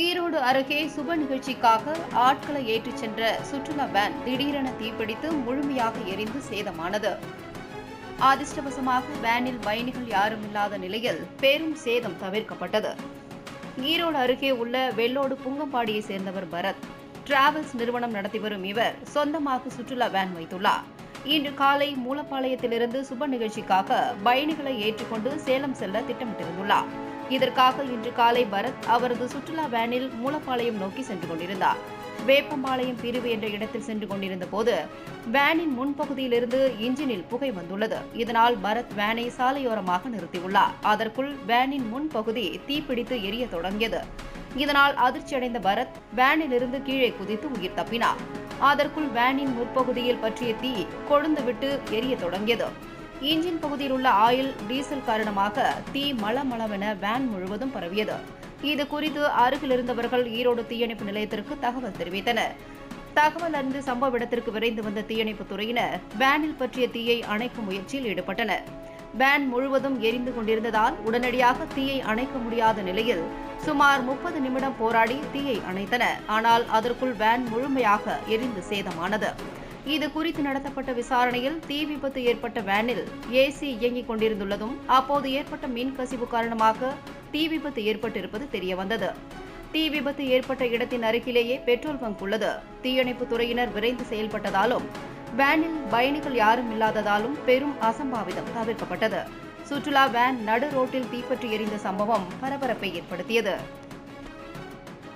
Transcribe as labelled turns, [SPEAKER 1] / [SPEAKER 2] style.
[SPEAKER 1] ஈரோடு அருகே சுப நிகழ்ச்சிக்காக ஆட்களை ஏற்றிச் சென்ற சுற்றுலா வேன் திடீரென தீப்பிடித்து முழுமையாக எரிந்து சேதமானது. அதிர்ஷ்டவசமாக வேனில் பயணிகள் யாரும் இல்லாத நிலையில் பெரும் சேதம் தவிர்க்கப்பட்டது. ஈரோடு அருகே உள்ள வெள்ளோடு புங்கம்பாடியை சேர்ந்தவர் பரத் டிராவல்ஸ் நிறுவனம் நடத்தி வரும் இவர் சொந்தமாக சுற்றுலா வேன் வைத்துள்ளார். இன்று காலை மூலப்பாளையத்திலிருந்து சுப நிகழ்ச்சிக்காக பயணிகளை ஏற்றுக்கொண்டு சேலம் செல்ல திட்டமிட்டிருந்துள்ளார். இதற்காக இன்று காலை பரத் அவரது சுற்றுலா வேனில் மூலப்பாளையம் நோக்கி சென்று கொண்டிருந்தார். வேப்பம்பாளையம் பிரிவு என்ற இடத்தில் சென்று கொண்டிருந்த போது வேனின் முன்பகுதியிலிருந்து இன்ஜினில் புகை வந்துள்ளது. இதனால் பரத் வேனை சாலையோரமாக நிறுத்தியுள்ளார். அதற்குள் வேனின் முன்பகுதி தீப்பிடித்து எரிய தொடங்கியது. இதனால் அதிர்ச்சியடைந்த பரத் வேனிலிருந்து கீழே குதித்து உயிர் தப்பினார். அதற்குள் வேனின் முற்பகுதியில் பற்றிய தீ கொழுந்துவிட்டு எரிய தொடங்கியது. இன்ஜின் பகுதியில் உள்ள ஆயில் டீசல் காரணமாக தீ மளமளவென வேன் முழுவதும் பரவியது. இது குறித்து அருகில் இருந்தவர்கள் ஈரோடு தீயணைப்பு நிலையத்திற்கு தகவல் தெரிவித்தனர். தகவல் அறிந்து சம்பவ இடத்திற்கு விரைந்து வந்த தீயணைப்பு துறையினர் வேனில் பற்றிய தீயை அணைக்கும் முயற்சியில் ஈடுபட்டனர். வேன் முழுவதும் எரிந்து கொண்டிருந்ததால் உடனடியாக தீயை அணைக்க முடியாத நிலையில் சுமார் முப்பது நிமிடம் போராடி தீயை அணைத்தனர் ஆனால் அதற்குள் வேன் முழுமையாக எரிந்து சேதமானது. இது குறித்து நடத்தப்பட்ட விசாரணையில் தீ விபத்து ஏற்பட்ட வேனில் ஏசி இயங்கிக் கொண்டிருந்துள்ளதும் அப்போது ஏற்பட்ட மின் கசிவு காரணமாக தீ விபத்து ஏற்பட்டிருப்பது தெரியவந்தது. தீ விபத்து ஏற்பட்ட இடத்தின் அருகிலேயே பெட்ரோல் பங்க் உள்ளது. தீயணைப்பு துறையினர் விரைந்து செயல்பட்டதாலும் வேனில் பயணிகள் யாரும் இல்லாததாலும் பெரும் அசம்பாவிதம் தவிர்க்கப்பட்டது. சுற்றுலா வேன் நடு ரோட்டில் தீப்பற்றி எரிந்த சம்பவம் பரபரப்பை ஏற்படுத்தியது.